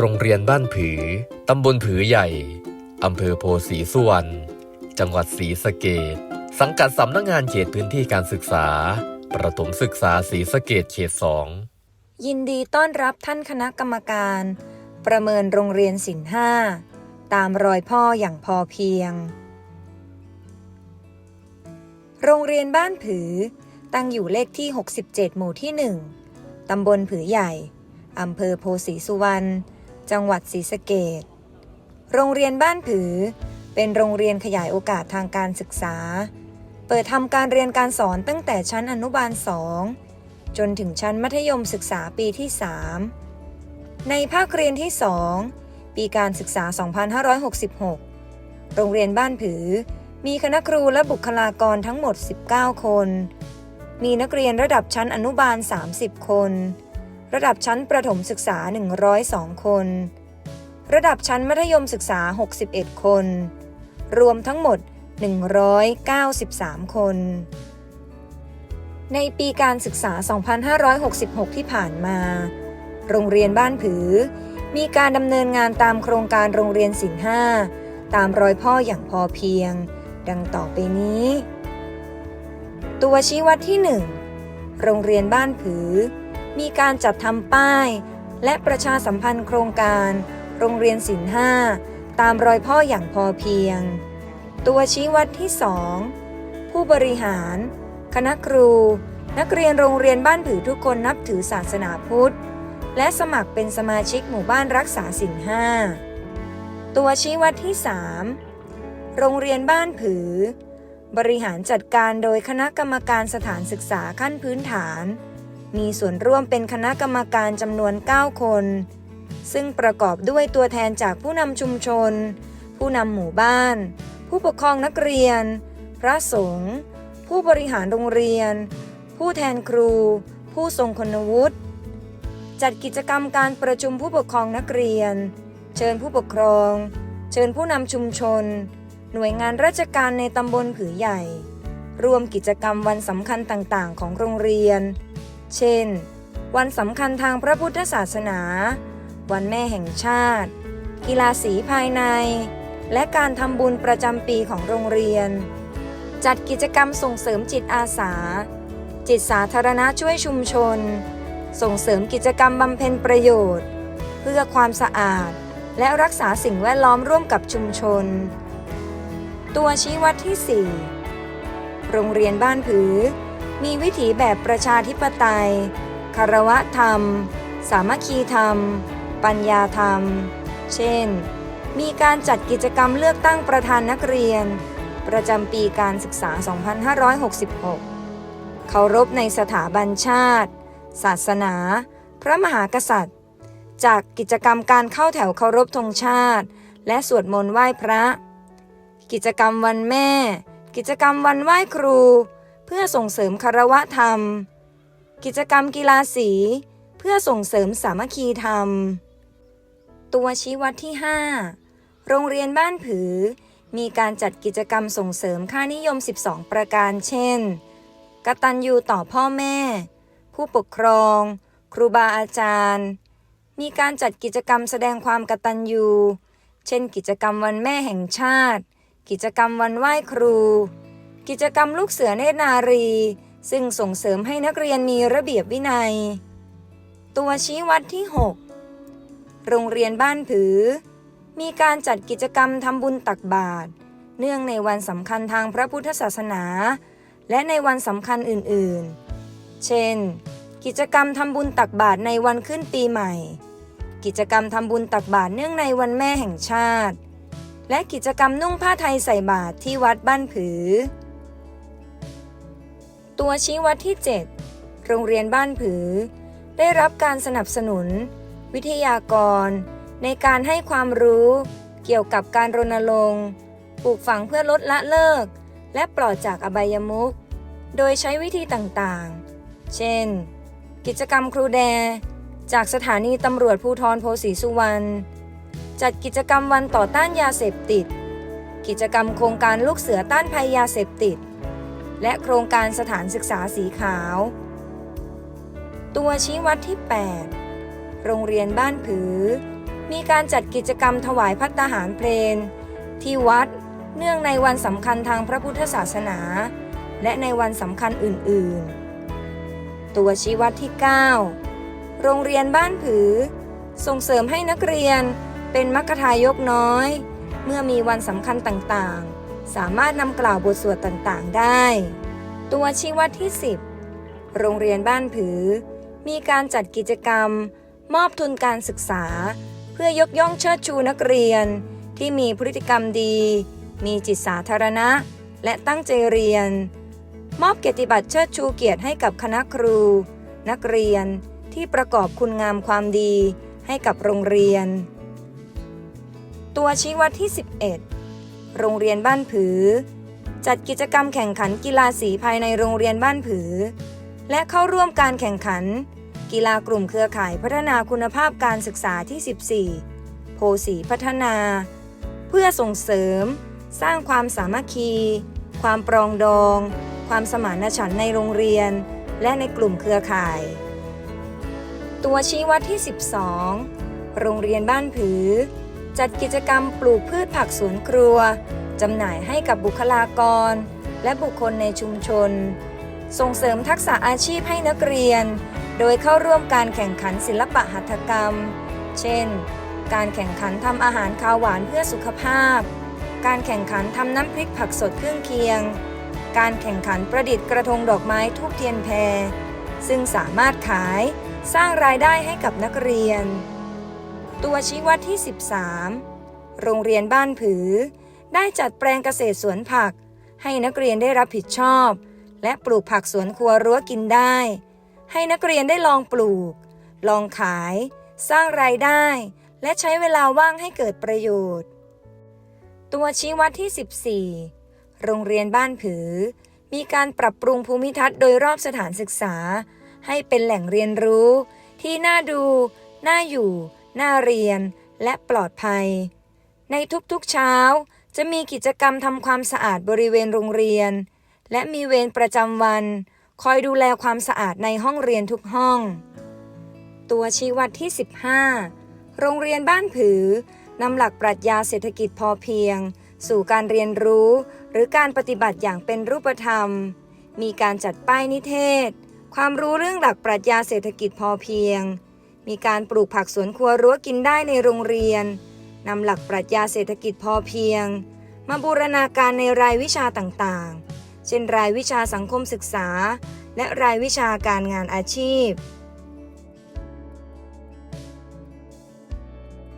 โรงเรียนบ้านผือ ตำบลผือใหญ่ อำเภอโพสีสุวรรณ จังหวัดศรีสะเกดสังกัดสำนักงานเขตพื้นที่การศึกษา ประถมศึกษาศรีสะเกดเขตสอง ยินดีต้อนรับท่านคณะกรรมการ ประเมินโรงเรียนศิลป์ห้า ตามรอยพ่ออย่างพอเพียง โรงเรียนบ้านผือ ตั้งอยู่เลขที่ 67 หมู่ที่ 1ตำบลผือใหญ่ อำเภอโพสีสุวรรณ จังหวัดศรีสะเกดโรงเรียนบ้านผือ เป็นโรงเรียนขยายโอกาสทางการศึกษา เปิดทำการเรียนการสอนตั้งแต่ชั้นอนุบาล 2 จนถึงชั้นมัธยมศึกษาปีที่ 3 ในภาคเรียนที่ 2 ปีการศึกษา 2566 โรงเรียนบ้านผือ มีคณะครูและบุคลากรทั้งหมด 19 คน มีนักเรียนระดับชั้นอนุบาล 30 คน ระดับชั้นประถมศึกษา 102 คน ระดับชั้นมัธยมศึกษา 61 คน รวมทั้งหมด 193 คน ในปีการศึกษา 2566 ที่ผ่านมา โรงเรียนบ้านผือ มีการดำเนินงานตามโครงการโรงเรียนศิลป์ห้าตามรอยพ่ออย่างพอเพียง ดังต่อไปนี้ ตัวชี้วัดที่ 1 โรงเรียนบ้านผือ มีการจัดทำป้าย และประชาสัมพันธ์โครงการ โรงเรียนศิลห้าตามรอยพ่ออย่างพอเพียง ตัวชี้วัดที่ 2 ผู้บริหาร คณะครู นักเรียนโรงเรียนบ้านผือทุกคนนับถือศาสนาพุทธ และสมัครเป็นสมาชิกหมู่บ้านรักษาศีลห้าตัวชี้วัดที่ 3 โรงเรียนบ้านผือ บริหารจัดการโดยคณะกรรมการสถานศึกษาขั้นพื้นฐาน มีส่วนร่วมเป็นคณะกรรมการจำนวน 9 คน ซึ่งประกอบด้วยตัวแทนจากผู้นำชุมชน ผู้นำหมู่บ้าน ผู้ปกครองนักเรียน พระสงฆ์ผู้บริหารโรงเรียน ผู้แทนครู ผู้ทรงคุณวุฒิจัดกิจกรรมการประชุมผู้ปกครองนักเรียน เชิญผู้ปกครอง เชิญผู้นำชุมชน หน่วยงานราชการในตำบลผือใหญ่ รวมกิจกรรมวันสำคัญต่างๆ ของโรงเรียน เช่น วันสำคัญทางพระพุทธศาสนา วันแม่แห่งชาติ กีฬาสีภายใน และการทำบุญประจำปีของโรงเรียน จัดกิจกรรมส่งเสริมจิตอาสา จิตสาธารณะช่วยชุมชน ส่งเสริมกิจกรรมบำเพ็ญประโยชน์ เพื่อความสะอาด และรักษาสิ่งแวดล้อมร่วมกับชุมชน ตัวชี้วัดที่ 4 โรงเรียนบ้านผือ มีวิถีแบบประชาธิปไตย คารวะธรรม สามัคคีธรรม ปัญญาธรรม เช่น มีการจัดกิจกรรมเลือกตั้งประธานนักเรียน ประจำปีการศึกษา 2566 เคารพในสถาบันชาติ ศาสนา พระมหากษัตริย์ จากกิจกรรมการเข้าแถวเคารพธงชาติ และสวดมนต์ไหว้พระ กิจกรรมวันแม่ กิจกรรมวันไหว้ครู เพื่อส่งเสริมคารวะธรรม กิจกรรมกีฬาสี เพื่อส่งเสริมสามัคคีธรรม ตัวชี้วัดที่ 5 โรงเรียนบ้านผือ มีการจัดกิจกรรมส่งเสริมค่านิยม 12 ประการ เช่น กตัญญูต่อพ่อแม่ ผู้ปกครอง ครูบาอาจารย์ มีการจัดกิจกรรมแสดงความกตัญญูเช่น กิจกรรมวันแม่แห่งชาติ กิจกรรมวันไหว้ครู กิจกรรมลูกเสือเนตรนารี ซึ่งส่งเสริมให้นักเรียนมีระเบียบวินัย ตัวชี้วัดที่ 6 โรงเรียนบ้านผือ มีการจัดกิจกรรมทำบุญตักบาตรเนื่องในวันสำคัญทางพระพุทธศาสนา และในวันสำคัญอื่นๆ เช่น กิจกรรมทำบุญตักบาตรในวันขึ้นปีใหม่ กิจกรรมทำบุญตักบาตรเนื่องในวันแม่แห่งชาติ และกิจกรรมนุ่งผ้าไทยใส่บาตรที่วัดบ้านผือ ตัวชี้วัดที่ 7 โรงเรียนบ้านผือ ได้รับการสนับสนุน วิทยากร ในการให้ความรู้เกี่ยวกับการรณรงค์ปลูกฝังเพื่อลดละเลิก และปลอดจากอบายมุข โดยใช้วิธีต่างๆ เช่น กิจกรรมครูแด จากสถานีตำรวจภูธรโพสีสุวรรณ จัดกิจกรรมวันต่อต้านยาเสพติด กิจกรรมโครงการลูกเสือต้านภัยยาเสพติด และโครงการสถานศึกษาสีขาว ตัวชี้วัดที่ 8 โรงเรียนบ้านผือ มีการจัดกิจกรรมถวายพัตตาหารเพลนที่วัดเนื่องในวันสำคัญทางพระพุทธศาสนา และในวันสำคัญอื่น ๆ ตัวชี้วัดที่ 9 โรงเรียนบ้านผือ ส่งเสริมให้นักเรียนเป็นมัคคทายกน้อย เมื่อมีวันสำคัญต่าง ๆ สามารถนำกล่าวบทสวดต่างๆ ได้ ตัวชี้วัดที่ 10 โรงเรียนบ้านผือ มีการจัดกิจกรรม มอบทุนการศึกษา เพื่อยกย่องเชิดชูนักเรียน ที่มีพฤติกรรมดี มีจิตสาธารณะ และตั้งใจเรียน มอบเกียรติบัตรเชิดชูเกียรติให้กับคณะครู นักเรียนที่ประกอบคุณงามความดีให้กับโรงเรียน ตัวชี้วัดที่ 11 โรงเรียนบ้านผือ จัดกิจกรรมแข่งขันกีฬาสีภายในโรงเรียนบ้านผือ และเข้าร่วมการแข่งขัน กีฬากลุ่มเครือข่ายพัฒนาคุณภาพการศึกษาที่ 14 โพสีพัฒนา เพื่อส่งเสริม สร้างความสามัคคี ความปรองดอง ความสมานฉันท์ในโรงเรียน และในกลุ่มเครือข่าย ตัวชี้วัดที่ 12 โรงเรียนบ้านผือ จัดกิจกรรมปลูกพืชผักสวนครัว จำหน่ายให้กับบุคลากร และบุคคลในชุมชน ส่งเสริมทักษะอาชีพให้นักเรียน โดยเข้าร่วมการแข่งขันศิลปะหัตถกรรม เช่น การแข่งขันทำอาหารคาวหวานเพื่อสุขภาพ การแข่งขันทำน้ำพริกผักสดเครื่องเคียง การแข่งขันประดิษฐ์กระทงดอกไม้ทูบเทียนแพรซึ่งสามารถขายสร้างรายได้ให้กับนักเรียน ตัวชี้วัดที่ 13 โรงเรียนบ้านผือ ได้จัดแปลงเกษตรสวนผัก ให้นักเรียนได้รับผิดชอบ และปลูกผักสวนครัวรั้วกินได้ ให้นักเรียนได้ลองปลูก ลองขาย สร้างรายได้ และใช้เวลาว่างให้เกิดประโยชน์ ตัวชี้วัดที่ 14 โรงเรียนบ้านผือ มีการปรับปรุงภูมิทัศน์โดยรอบสถานศึกษา ให้เป็นแหล่งเรียนรู้ ที่น่าดู น่าอยู่ น่าเรียน และปลอดภัย ในทุกๆเช้าจะมีกิจกรรมทำความสะอาดบริเวณโรงเรียน และมีเวรประจำวัน คอยดูแลความสะอาดในห้องเรียนทุกห้อง ตัวชี้วัดที่ 15 โรงเรียนบ้านผือนำหลักปรัชญาเศรษฐกิจพอเพียง สู่การเรียนรู้ หรือการปฏิบัติอย่างเป็นรูปธรรม มีการจัดป้ายนิเทศ ความรู้เรื่องหลักปรัชญาเศรษฐกิจพอเพียง มีการปลูกผักสวนครัวรั้วกินได้ในโรงเรียนนำหลักปรัชญาเศรษฐกิจพอเพียง มาบูรณาการในรายวิชาต่างๆ เช่นรายวิชาสังคมศึกษา และรายวิชาการงานอาชีพ